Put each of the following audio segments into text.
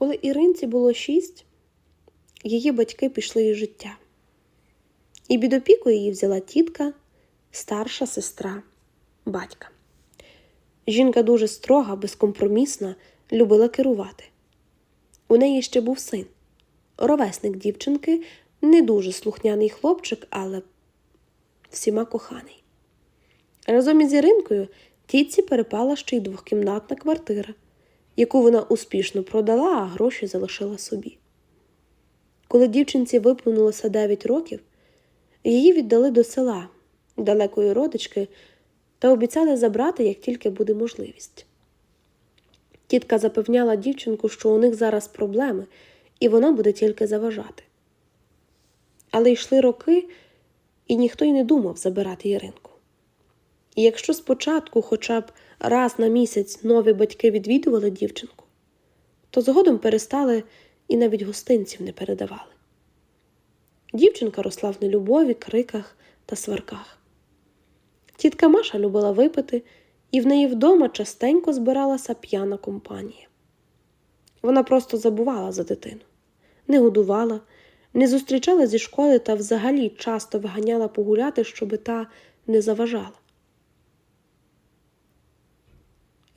Коли Іринці було шість, її батьки пішли із життя. І під опіку її взяла тітка, старша сестра батька. Жінка дуже строга, безкомпромісна, любила керувати. У неї ще був син, ровесник дівчинки, не дуже слухняний хлопчик, але всіма коханий. Разом із Іринкою тітці перепала ще й двохкімнатна квартира, яку вона успішно продала, а гроші залишила собі. Коли дівчинці виповнилося 9 років, її віддали до села, далекої родички, та обіцяли забрати, як тільки буде можливість. Тітка запевняла дівчинку, що у них зараз проблеми, і вона буде тільки заважати. Але йшли роки, і ніхто й не думав забирати Іринку. І якщо спочатку хоча б раз на місяць нові батьки відвідували дівчинку, то згодом перестали і навіть гостинців не передавали. Дівчинка росла в нелюбові, криках та сварках. Тітка Маша любила випити, і в неї вдома частенько збиралася п'яна компанія. Вона просто забувала за дитину, не годувала, не зустрічала зі школи та взагалі часто виганяла погуляти, щоби та не заважала.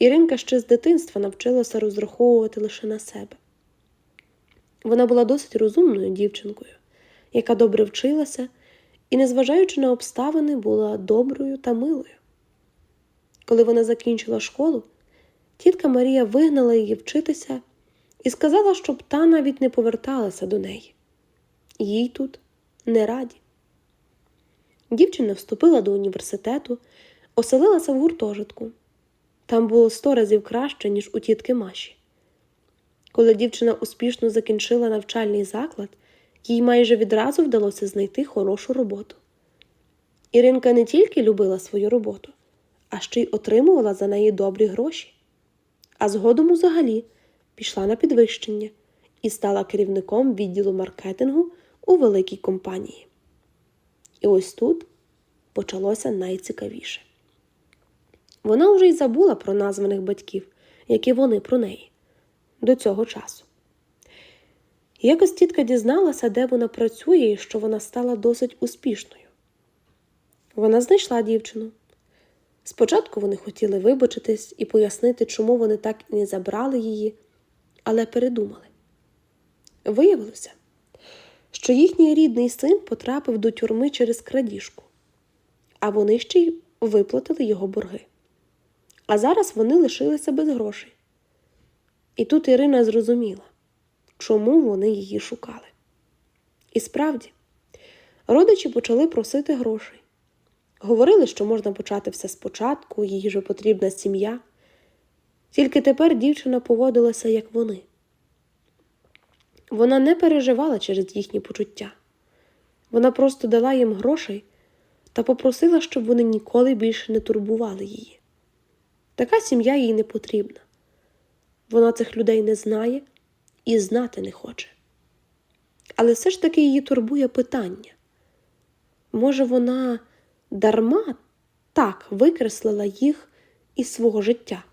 Іринка ще з дитинства навчилася розраховувати лише на себе. Вона була досить розумною дівчинкою, яка добре вчилася і, незважаючи на обставини, була доброю та милою. Коли вона закінчила школу, тітка Марія вигнала її вчитися і сказала, щоб та навіть не поверталася до неї. Їй тут не раді. Дівчина вступила до університету, оселилася в гуртожитку. Там було сто разів краще, ніж у тітки Маші. Коли дівчина успішно закінчила навчальний заклад, їй майже відразу вдалося знайти хорошу роботу. Іринка не тільки любила свою роботу, а ще й отримувала за неї добрі гроші. А згодом взагалі пішла на підвищення і стала керівником відділу маркетингу у великій компанії. І ось тут почалося найцікавіше. Вона вже й забула про названих батьків, як і вони про неї до цього часу. Якось тітка дізналася, де вона працює і що вона стала досить успішною. Вона знайшла дівчину. Спочатку вони хотіли вибачитись і пояснити, чому вони так і не забрали її, але передумали. Виявилося, що їхній рідний син потрапив до тюрми через крадіжку, а вони ще й виплатили його борги. А зараз вони лишилися без грошей. І тут Ірина зрозуміла, чому вони її шукали. І справді, родичі почали просити грошей. Говорили, що можна почати все спочатку, їй же потрібна сім'я. Тільки тепер дівчина поводилася, як вони. Вона не переживала через їхні почуття. Вона просто дала їм грошей та попросила, щоб вони ніколи більше не турбували її. Така сім'я їй не потрібна. Вона цих людей не знає і знати не хоче. Але все ж таки її турбує питання. Може, вона дарма так викреслила їх із свого життя?